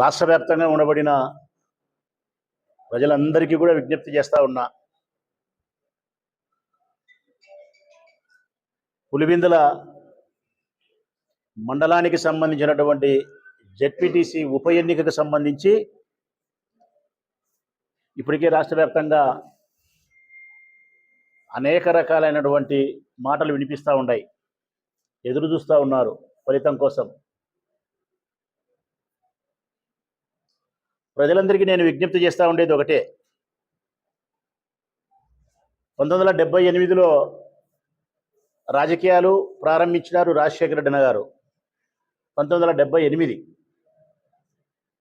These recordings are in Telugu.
రాష్ట్ర వ్యాప్తంగా ఉండబడిన ప్రజలందరికీ కూడా విజ్ఞప్తి చేస్తూ ఉన్నా. పులివిందుల మండలానికి సంబంధించినటువంటి జెడ్పీటీసీ ఉప ఎన్నికకు సంబంధించి ఇప్పటికే రాష్ట్ర వ్యాప్తంగా అనేక రకాలైనటువంటి మాటలు వినిపిస్తూ ఉన్నాయి. ఎదురు చూస్తూ ఉన్నారు ఫలితం కోసం. ప్రజలందరికీ నేను విజ్ఞప్తి చేస్తూ ఉండేది ఒకటే. పంతొమ్మిది వందల డెబ్బై ఎనిమిదిలో రాజకీయాలు ప్రారంభించినారు రాజశేఖర రెడ్డి గారు పంతొమ్మిది వందల డెబ్బై ఎనిమిది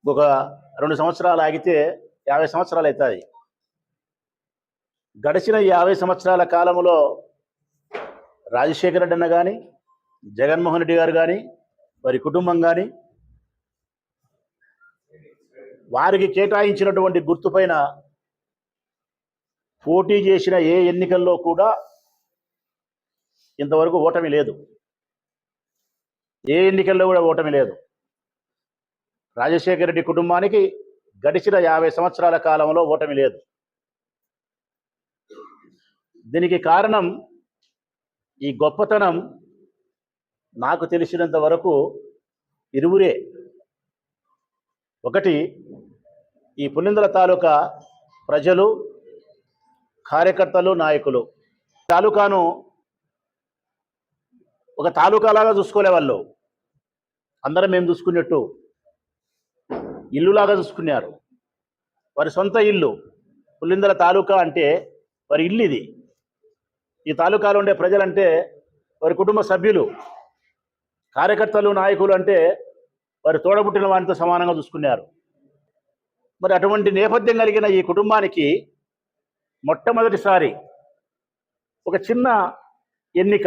ఒక రెండు సంవత్సరాలు ఆగితే యాభై సంవత్సరాలు అవుతుంది గడిచిన యాభై సంవత్సరాల కాలంలో రాజశేఖర రెడ్డి అన్న కానీ జగన్మోహన్ రెడ్డి గారు కానీ వారి కుటుంబం కానీ వారికి కేటాయించినటువంటి గుర్తుపైన పోటీ చేసిన ఏ ఎన్నికల్లో కూడా ఇంతవరకు ఓటమి లేదు. ఏ ఎన్నికల్లో కూడా ఓటమి లేదు. రాజశేఖర రెడ్డి కుటుంబానికి గడిచిన యాభై సంవత్సరాల కాలంలో ఓటమి లేదు. దీనికి కారణం ఈ గొప్పతనం నాకు తెలిసినంత వరకు ఇరువురే. ఒకటి ఈ పులిందల తాలూకా ప్రజలు కార్యకర్తలు నాయకులు. తాలూకాను ఒక తాలూకాలాగా చూసుకోలే వాళ్ళు. అందరం మేము చూసుకున్నట్టు? ఇల్లులాగా చూసుకున్నారు. వారి సొంత ఇల్లు. పుల్లిందల తాలూకా అంటే వారి ఇల్లు ఇది. ఈ తాలూకాలో ఉండే ప్రజలంటే వారి కుటుంబ సభ్యులు. కార్యకర్తలు నాయకులు అంటే వారి తోడబుట్టిన వారితో సమానంగా చూసుకున్నారు. మరి అటువంటి నేపథ్యం కలిగిన ఈ కుటుంబానికి మొట్టమొదటిసారి ఒక చిన్న ఎన్నిక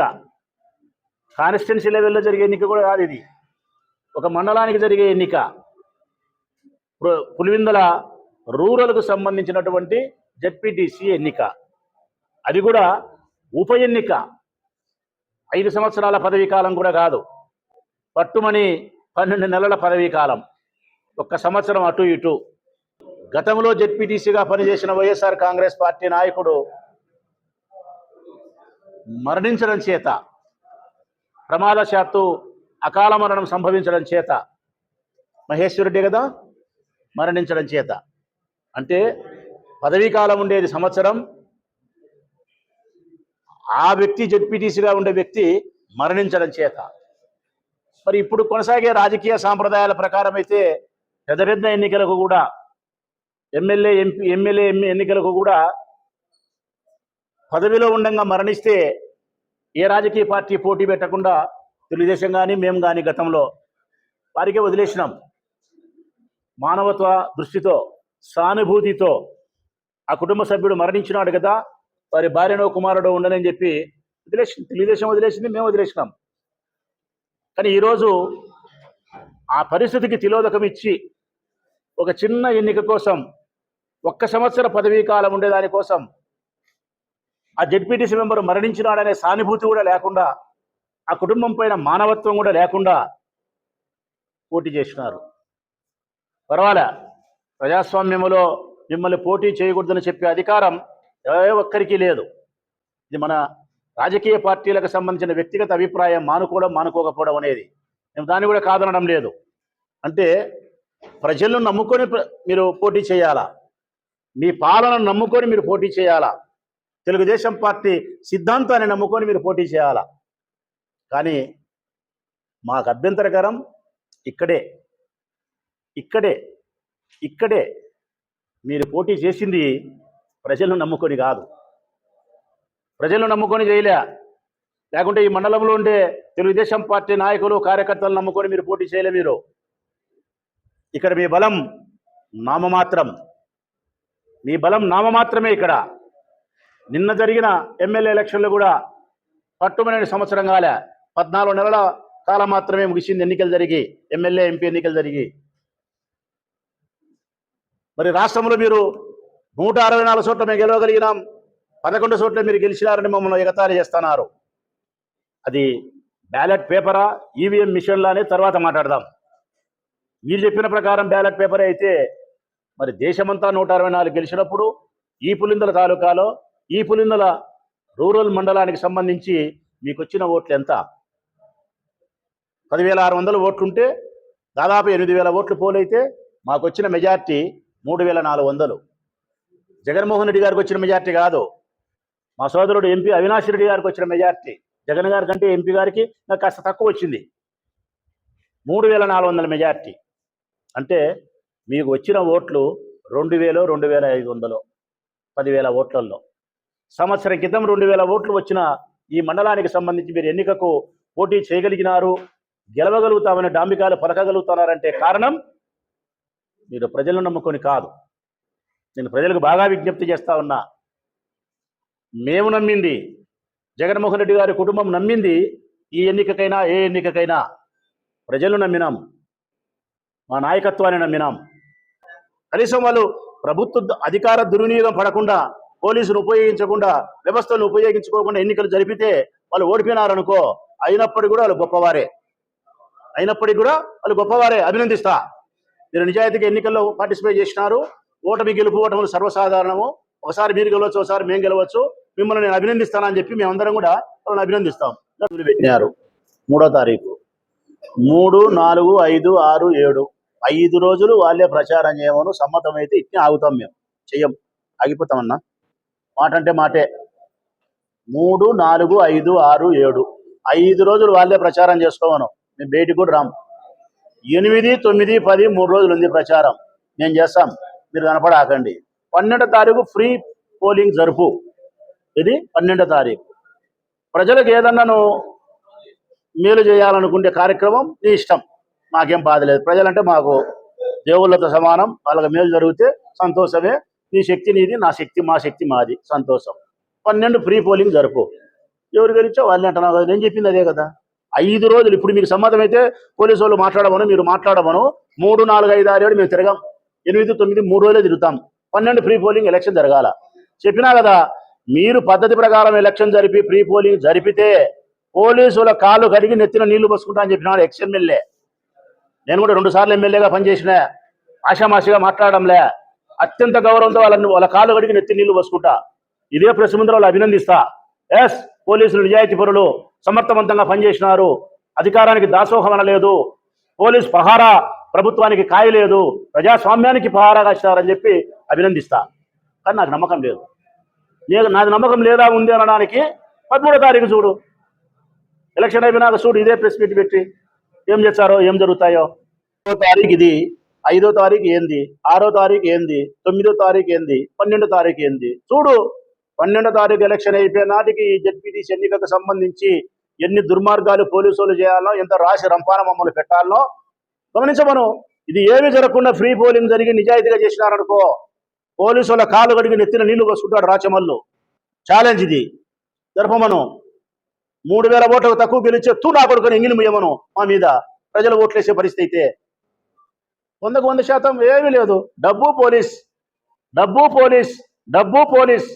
కాన్స్టిట్యున్సీ లెవెల్లో జరిగే ఎన్నిక కూడా కాదు ఇది. ఒక మండలానికి జరిగే ఎన్నిక పు- పులివిందల రూరల్కు సంబంధించినటువంటి జెడ్పీటీసీ ఎన్నిక. అది కూడా ఉప ఎన్నిక. ఐదు సంవత్సరాల పదవీ కాలం కూడా కాదు. పట్టుమని పన్నెండు నెలల పదవీ కాలం. ఒక్క సంవత్సరం అటు ఇటు. గతంలో జెడ్పీటీసీగా పనిచేసిన వైఎస్ఆర్ కాంగ్రెస్ పార్టీ నాయకుడు మరణించడం చేత ప్రమాదశాత్తు అకాల మరణం సంభవించడం చేత మహేశ్వరుడే కదా మరణించడం చేత. అంటే పదవీ కాలం ఉండేది సంవత్సరం ఆ వ్యక్తి జెడ్పీటీసీగా ఉండే వ్యక్తి మరణించడం చేత. మరి ఇప్పుడు కొనసాగే రాజకీయ సాంప్రదాయాల ప్రకారం అయితే పెద్ద పెద్ద ఎన్నికలకు కూడా ఎమ్మెల్యే ఎంపీ ఎమ్మెల్యే ఎమ్మె ఎన్నికలకు కూడా పదవిలో ఉండంగా మరణిస్తే ఏ రాజకీయ పార్టీ పోటీ పెట్టకుండా తెలుగుదేశం కానీ మేము కానీ గతంలో వారికే వదిలేసినాం. మానవత్వ దృష్టితో సానుభూతితో ఆ కుటుంబ సభ్యుడు మరణించినాడు కదా వారి భార్యనో కుమారుడో ఉండనని చెప్పి వదిలేసి తెలుగుదేశం వదిలేసింది మేము వదిలేసినాం. కానీ ఈరోజు ఆ పరిస్థితికి తిలోదకం ఇచ్చి ఒక చిన్న ఎన్నిక కోసం ఒక్క సంవత్సర పదవీ కాలం ఉండేదాని కోసం ఆ జడ్పీటీసీ మెంబర్ మరణించినాడనే సానుభూతి కూడా లేకుండా ఆ కుటుంబం పైన మానవత్వం కూడా లేకుండా పోటీ చేసినారు. పర్వాలే ప్రజాస్వామ్యంలో మిమ్మల్ని పోటీ చేయకూడదని చెప్పే అధికారం ఏ ఒక్కరికి లేదు. ఇది మన రాజకీయ పార్టీలకు సంబంధించిన వ్యక్తిగత అభిప్రాయం మానుకోవడం మానుకోకపోవడం అనేది. మేము దాన్ని కూడా కాదనడం లేదు. అంటే ప్రజలను నమ్ముకొని మీరు పోటీ చేయాలా? మీ పాలనను నమ్ముకొని మీరు పోటీ చేయాలా? తెలుగుదేశం పార్టీ సిద్ధాంతాన్ని నమ్ముకొని మీరు పోటీ చేయాలా? కానీ మాకు అభ్యంతరకరం ఇక్కడే ఇక్కడే ఇక్కడే మీరు పోటీ చేసింది ప్రజలను నమ్ముకొని కాదు. ప్రజలను నమ్ముకొని చేయలే. లేకుంటే ఈ మండలంలో ఉండే తెలుగుదేశం పార్టీ నాయకులు కార్యకర్తలు నమ్ముకొని మీరు పోటీ చేయలే మీరు. ఇక్కడ మీ బలం నామమాత్రం. నీ బలం నామ మాత్రమే ఇక్కడ. నిన్న జరిగిన ఎమ్మెల్యే ఎలక్షన్లు కూడా పట్టుమని సంవత్సరం కాలే పద్నాలుగు నెలల కాలం మాత్రమే ముగిసింది ఎన్నికలు జరిగి ఎమ్మెల్యే ఎంపీ ఎన్నికలు జరిగి. మరి రాష్ట్రంలో మీరు నూట అరవై నాలుగు చోట్ల మేము గెలవగలిగినాం పదకొండు చోట్ల మీరు గెలిచినారని మమ్మల్ని ఎగతాళి చేస్తున్నారు. అది బ్యాలెట్ పేపరా ఈవీఎం మిషన్లా తర్వాత మాట్లాడదాం. మీరు చెప్పిన ప్రకారం బ్యాలెట్ పేపర్ అయితే మరి దేశమంతా నూట అరవై నాలుగు గెలిచినప్పుడు ఈ పులిందల తాలూకాలో ఈ పులిందల రూరల్ మండలానికి సంబంధించి మీకు వచ్చిన ఓట్లు ఎంత? పదివేల ఆరు వందల ఓట్లుంటే దాదాపు ఎనిమిది వేల ఓట్లు పోలైతే మాకు వచ్చిన మెజార్టీ మూడు వేల నాలుగు వందలు. జగన్మోహన్ రెడ్డి గారికి వచ్చిన మెజార్టీ కాదు. మా సోదరుడు ఎంపీ అవినాష్ రెడ్డి గారికి వచ్చిన మెజార్టీ. జగన్ గారి కంటే ఎంపీ గారికి నాకు కాస్త తక్కువ వచ్చింది. మూడు వేల నాలుగు వందల మెజార్టీ. అంటే మీకు వచ్చిన ఓట్లు రెండు వేలు రెండు వేల ఐదు వందలు పదివేల ఓట్లలో సంవత్సరం క్రితం రెండు వేల ఓట్లు వచ్చిన ఈ మండలానికి సంబంధించి మీరు ఎన్నికకు పోటీ చేయగలిగినారు గెలవగలుగుతామని డాంబికాలు పలకగలుగుతున్నారంటే కారణం మీరు ప్రజలను నమ్ముకొని కాదు. నేను ప్రజలకు బాగా విజ్ఞప్తి చేస్తా ఉన్నా. మేము నమ్మింది జగన్మోహన్ రెడ్డి గారి కుటుంబం నమ్మింది ఈ ఎన్నికకైనా ఏ ఎన్నికకైనా ప్రజలు నమ్మినాం మా నాయకత్వాన్ని నమ్మినాం. కనీసం వాళ్ళు ప్రభుత్వ ద- అధికార దుర్వినియోగం పడకుండా పోలీసులు ఉపయోగించకుండా వ్యవస్థలను ఉపయోగించుకోకుండా ఎన్నికలు జరిపితే వాళ్ళు ఓడిపోయినారనుకో అయినప్పటికీ కూడా వాళ్ళు గొప్పవారే. అయినప్పటికీ కూడా వాళ్ళు గొప్పవారే. అభినందిస్తా. మీరు నిజాయితీగా ఎన్నికల్లో పార్టిసిపేట్ చేసినారు. ఓటమి గెలుపు ఓటములు సర్వసాధారణము. ఒకసారి మీరు గెలవచ్చు ఒకసారి మేము గెలవచ్చు. మిమ్మల్ని నేను అభినందిస్తానని చెప్పి మేమందరం కూడా వాళ్ళని అభినందిస్తాం. పెట్టినారు. మూడో తారీఖు. మూడు నాలుగు ఐదు ఆరు ఏడు. ఐదు రోజులు వాళ్ళే ప్రచారం చేయమను సమ్మతమైతే ఇట్నే ఆగుతాం మేము. చెయ్యం. ఆగిపోతామన్నా. మాట అంటే మాటే. మూడు నాలుగు ఐదు ఆరు ఏడు. ఐదు రోజులు వాళ్ళే ప్రచారం చేసుకోమను. మేము బయటికి కూడా రాము. ఎనిమిది తొమ్మిది పది మూడు రోజులు ఉంది ప్రచారం. నేను చేస్తాం. మీరు కనపడాకండి పన్నెండో తారీఖు ఫ్రీ పోలింగ్ జరుపు. ఇది పన్నెండో తారీఖు. ప్రజలకు ఏదన్నాను మేలు చేయాలనుకునే కార్యక్రమం నీ ఇష్టం. మాకేం బాధ లేదు. ప్రజలంటే మాకు దేవుళ్ళతో సమానం. వాళ్ళకి మేలు జరిగితే సంతోషమే. నీ శక్తి నీది నా శక్తి మా శక్తి మాది. సంతోషం. పన్నెండు ప్రీ పోలింగ్ జరుపు. ఎవరు గెలిచో వాళ్ళు అంటున్నావు కదా. నేను చెప్పింది అదే కదా. ఐదు రోజులు ఇప్పుడు మీకు సమ్మతం అయితే పోలీసు వాళ్ళు మాట్లాడమను మీరు మాట్లాడమను. మూడు నాలుగు ఐదు ఆరు ఏడు మేము తిరగాం. ఎనిమిది తొమ్మిది మూడు రోజులే తిరుగుతాం. పన్నెండు ప్రీ పోలింగ్ ఎలక్షన్ జరగాల. చెప్పినా కదా మీరు పద్ధతి ప్రకారం ఎలక్షన్ జరిపి ఫ్రీ పోలింగ్ జరిపితే పోలీసుల కాళ్ళు కడిగి నెత్తిన నీళ్ళు పోసుకుంటా అని చెప్పినాడు ఎక్స్ ఎమ్మెల్యే. నేను కూడా రెండు సార్లు ఎమ్మెల్యేగా పనిచేసిన ఆషామాషిగా మాట్లాడడంలే. అత్యంత గౌరవంతో వాళ్ళని వాళ్ళ కాలు కడిగి నెత్తి నీళ్ళు పోసుకుంటా. ఇదే ప్రెస్ ముందర వాళ్ళు అభినందిస్తా. ఎస్ పోలీసులు నిజాయితీ పరులు సమర్థవంతంగా పనిచేసినారు. అధికారానికి దాసోహం లేదు. పోలీస్ పహారా ప్రభుత్వానికి కాయలేదు ప్రజాస్వామ్యానికి పహారా కాసినారని చెప్పి అభినందిస్తా. కానీ నాకు నమ్మకం లేదు. నేను నాది నమ్మకం లేదా ఉంది అనడానికి పదమూడో తారీఖు చూడు. ఎలక్షన్ అయిపోయినాక చూడు ఇదే ప్రెస్ మీట్ పెట్టి. ఏం చేస్తారో ఏం జరుగుతాయో? తారీఖు ఇది. ఐదో తారీఖు ఏంది? ఆరో తారీఖు ఏంది? తొమ్మిదో తారీఖు ఏంది? పన్నెండో తారీఖు ఏంది? చూడు. పన్నెండో తారీఖు ఎలక్షన్ అయిపోయే నాటికి ఈ జడ్పీటీసీ ఎన్నికకు సంబంధించి ఎన్ని దుర్మార్గాలు పోలీసులు చేయాలో ఎంత రాసి రంపాన మమ్మల్ని పెట్టాలనో గమనించమను. ఇది ఏమి జరగకుండా ఫ్రీ పోలింగ్ జరిగి నిజాయితీగా చేసినారనుకో పోలీసుల కాలు కడిగి నెత్తిన నీళ్ళు పోసుకుంటాడు రాచమల్లు. ఛాలెంజ్ ఇది. జరపమను. మూడు వేల ఓట్లకు తక్కువ గెలిచే తూ నా కొడుకుని ఎంగిలి ముయ్యమను మా మీద. ప్రజలు ఓట్లేసే పరిస్థితి అయితే. వందకు వంద శాతం ఏమీ లేదు. డబ్బు పోలీస్ డబ్బు పోలీస్ డబ్బు పోలీస్.